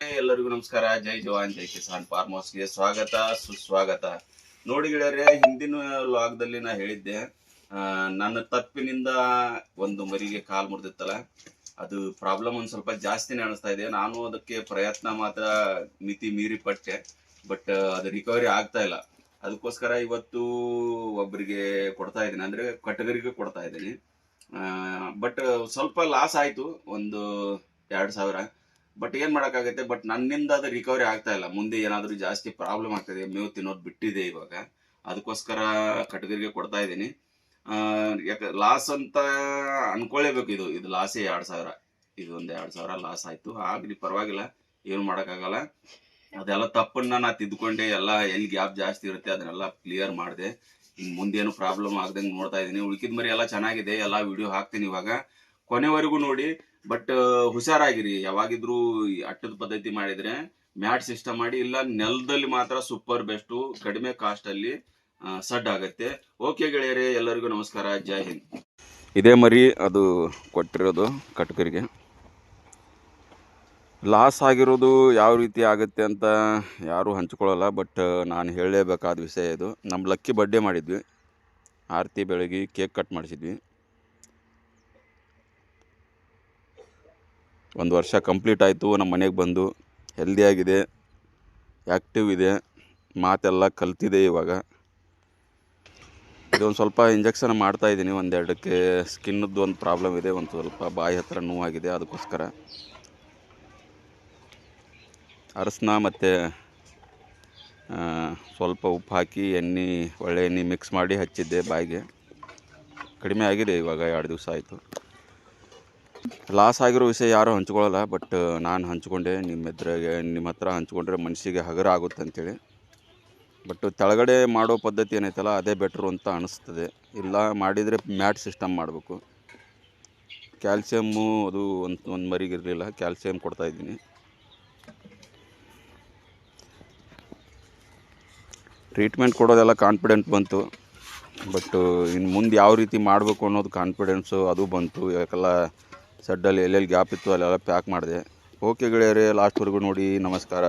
ಎಲ್ಲರಿಗೂ ನಮಸ್ಕಾರ. ಜೈ ಜವಾನ್, ಜೈ ಕಿಸಾನ್ ಫಾರ್ಮ್ ಹೌಸ್ಗೆ ಸ್ವಾಗತ, ಸುಸ್ವಾಗತ. ನೋಡಿ ಗೆಳೆಯರೆ, ಹಿಂದಿನ ಲಾಗ್ದಲ್ಲಿ ನಾ ಹೇಳಿದ್ದೆ ನನ್ನ ತಪ್ಪಿನಿಂದ ಒಂದು ಮರಿಗೆ ಕಾಲ್ ಮುರಿದಿತ್ತಲ್ಲ, ಅದು ಪ್ರಾಬ್ಲಮ್ ಒಂದು ಸ್ವಲ್ಪ ಜಾಸ್ತಿನೇ ಅನಿಸ್ತಾ ಇದೆ. ನಾನು ಅದಕ್ಕೆ ಪ್ರಯತ್ನ ಮಾತ್ರ ಮಿತಿ ಮೀರಿ ಪಟ್ಟೆ ಬಟ್ ಅದು ರಿಕವರಿ ಆಗ್ತಾ ಇಲ್ಲ. ಅದಕ್ಕೋಸ್ಕರ ಇವತ್ತು ಒಬ್ಬರಿಗೆ ಕೊಡ್ತಾ ಇದ್ದೀನಿ. ಅಂದ್ರೆ ಕಟಗರಿಗೆ ಕೊಡ್ತಾ ಇದ್ದೀನಿ. ಬಟ್ ಸ್ವಲ್ಪ ಲಾಸ್ ಆಯಿತು. ಒಂದು ಎರಡು ಸಾವಿರ. ಬಟ್ ಏನ್ ಮಾಡಕ್ಕಾಗತ್ತೆ? ಬಟ್ ನನ್ನಿಂದ ಅದು ರಿಕವರಿ ಆಗ್ತಾ ಇಲ್ಲ. ಮುಂದೆ ಏನಾದರೂ ಜಾಸ್ತಿ ಪ್ರಾಬ್ಲಮ್ ಆಗ್ತದೆ, ಮೇವು ತಿನ್ನೋದು ಬಿಟ್ಟಿದೆ ಇವಾಗ. ಅದಕ್ಕೋಸ್ಕರ ಕಟಗರಿಗೆ ಕೊಡ್ತಾ ಇದ್ದೀನಿ. ಯಾಕೆ ಲಾಸ್ ಅಂತ ಅನ್ಕೊಳ್ಳೇಬೇಕು ಇದು. ಇದು ಲಾಸೇ ಎರಡು ಸಾವಿರ. ಇದು ಒಂದ್ ಎರಡ್ ಸಾವಿರ ಲಾಸ್ ಆಯ್ತು. ಆಗಲಿ, ಪರವಾಗಿಲ್ಲ. ಏನು ಮಾಡೋಕ್ಕಾಗಲ್ಲ. ಅದೆಲ್ಲ ತಪ್ಪನ್ನ ನಾನು ತಿದ್ದುಕೊಂಡೆ ಎಲ್ಲ ಎಲ್ಲಿ ಗ್ಯಾಪ್ ಜಾಸ್ತಿ ಇರುತ್ತೆ ಅದನ್ನೆಲ್ಲ ಕ್ಲಿಯರ್ ಮಾಡಿದೆ. ಇನ್ ಮುಂದೇನು ಪ್ರಾಬ್ಲಮ್ ಆಗ್ದಂಗೆ ನೋಡ್ತಾ ಇದ್ದೀನಿ. ಉಳ್ಕಿದ ಮರಿ ಎಲ್ಲ ಚೆನ್ನಾಗಿದೆ. ಎಲ್ಲ ವಿಡಿಯೋ ಹಾಕ್ತೀನಿ ಇವಾಗ. ಕೊನೆವರೆಗೂ ನೋಡಿ ಬಟ್ ಹುಷಾರಾಗಿರಿ. ಯಾವಾಗಿದ್ರು ಅಟ್ಟದ ಪದ್ಧತಿ ಮಾಡಿದ್ರೆ ಮ್ಯಾಟ್ ಸಿಸ್ಟಮ್ ಮಾಡಿ, ಇಲ್ಲ ನೆಲದಲ್ಲಿ ಮಾತ್ರ ಸೂಪರ್ ಬೆಸ್ಟು ಕಡಿಮೆ ಕಾಸ್ಟ್ ಅಲ್ಲಿ ಸಡ್ ಆಗತ್ತೆ. ಓಕೆ ಗೆಳೆಯರೇ, ಎಲ್ಲರಿಗೂ ನಮಸ್ಕಾರ. ಜೈ ಹಿಂದ್. ಇದೇ ಮರಿ ಅದು ಕೊಟ್ಟಿರೋದು ಕಟ್ಕರಿಗೆ. ಲಾಸ್ ಆಗಿರೋದು ಯಾವ ರೀತಿ ಆಗುತ್ತೆ ಅಂತ ಯಾರೂ ಹಂಚ್ಕೊಳ್ಳಲ್ಲ ಬಟ್ ನಾನು ಹೇಳಲೇಬೇಕಾದ ವಿಷಯ ಇದು. ನಮ್ಮ ಲಕ್ಕಿ ಬರ್ಡೇ ಮಾಡಿದ್ವಿ. ಆರತಿ ಬೆಳಗ್ಗೆ ಕೇಕ್ ಕಟ್ ಮಾಡಿಸಿದ್ವಿ. ಒಂದು ವರ್ಷ ಕಂಪ್ಲೀಟ್ ಆಯಿತು, ನಮ್ಮ ಮನೆಗೆ ಬಂದು. ಹೆಲ್ದಿಯಾಗಿದೆ ಆ್ಯಕ್ಟಿವ್ ಇದೆ, ಮಾತೆಲ್ಲ ಕಲ್ತಿದೆ ಇವಾಗ. ಇದೊಂದು ಸ್ವಲ್ಪ ಇಂಜೆಕ್ಷನ್ ಮಾಡ್ತಾಯಿದ್ದೀನಿ ಒಂದೆರಡಕ್ಕೆ ಸ್ಕಿನ್ನದ್ದು ಒಂದು ಪ್ರಾಬ್ಲಮ್ ಇದೆ, ಒಂದು ಸ್ವಲ್ಪ ಬಾಯಿ ಹತ್ತಿರ ನೋವಾಗಿದೆ, ಅದಕ್ಕೋಸ್ಕರ. ಅರಸನ ಮತ್ತು ಸ್ವಲ್ಪ ಉಪ್ಪು ಹಾಕಿ, ಎಣ್ಣೆ, ಒಳ್ಳೆ ಎಣ್ಣೆ ಮಿಕ್ಸ್ ಮಾಡಿ ಹಚ್ಚಿದ್ದೆ ಬಾಯಿಗೆ. ಕಡಿಮೆ ಆಗಿದೆ ಇವಾಗ, ಎರಡು ದಿವಸ ಆಯಿತು. ಲಾಸ್ ಆಗಿರೋ ವಿಷಯ ಯಾರೂ ಹಂಚ್ಕೊಳ್ಳಲ್ಲ ಬಟ್ ನಾನು ಹಂಚ್ಕೊಂಡೆ ನಿಮ್ಮ ಎದುರಿಗೆ ನಿಮ್ಮ ಹತ್ರ ಹಂಚ್ಕೊಂಡ್ರೆ ಮನಸ್ಸಿಗೆ ಹಗರ ಆಗುತ್ತೆ ಅಂಥೇಳಿ ಬಟ್ ತೆಳಗಡೆ ಮಾಡೋ ಪದ್ಧತಿ ಏನೈತಲ್ಲ, ಅದೇ ಬೆಟ್ರು ಅಂತ ಅನಿಸ್ತದೆ. ಇಲ್ಲ, ಮಾಡಿದರೆ ಮ್ಯಾಟ್ ಸಿಸ್ಟಮ್ ಮಾಡಬೇಕು. ಕ್ಯಾಲ್ಸಿಯಮ್ಮು ಅದು ಒಂದು ಒಂದು ಮರಿಗಿರಲಿಲ್ಲ ಕ್ಯಾಲ್ಸಿಯಮ್ ಕೊಡ್ತಾಯಿದ್ದೀನಿ ಟ್ರೀಟ್ಮೆಂಟ್ ಕೊಡೋದೆಲ್ಲ ಕಾನ್ಫಿಡೆಂಟ್ ಬಂತು. ಬಟ್ ಇನ್ನು ಮುಂದೆ ಯಾವ ರೀತಿ ಮಾಡಬೇಕು ಅನ್ನೋದು ಕಾನ್ಫಿಡೆನ್ಸು ಅದು ಬಂತು. ಯಾಕೆಲ್ಲ ಸಡ್ಡಲ್ಲಿ ಎಲ್ಲೆಲ್ಲಿ ಗ್ಯಾಪ್ ಇತ್ತು ಅಲ್ಲೆಲ್ಲ ಪ್ಯಾಕ್ ಮಾಡಿದೆ. ಓಕೆ ಗೆಳೆಯರೇ ಲಾಸ್ಟ್ವರೆಗೂ ನೋಡಿ ನಮಸ್ಕಾರ.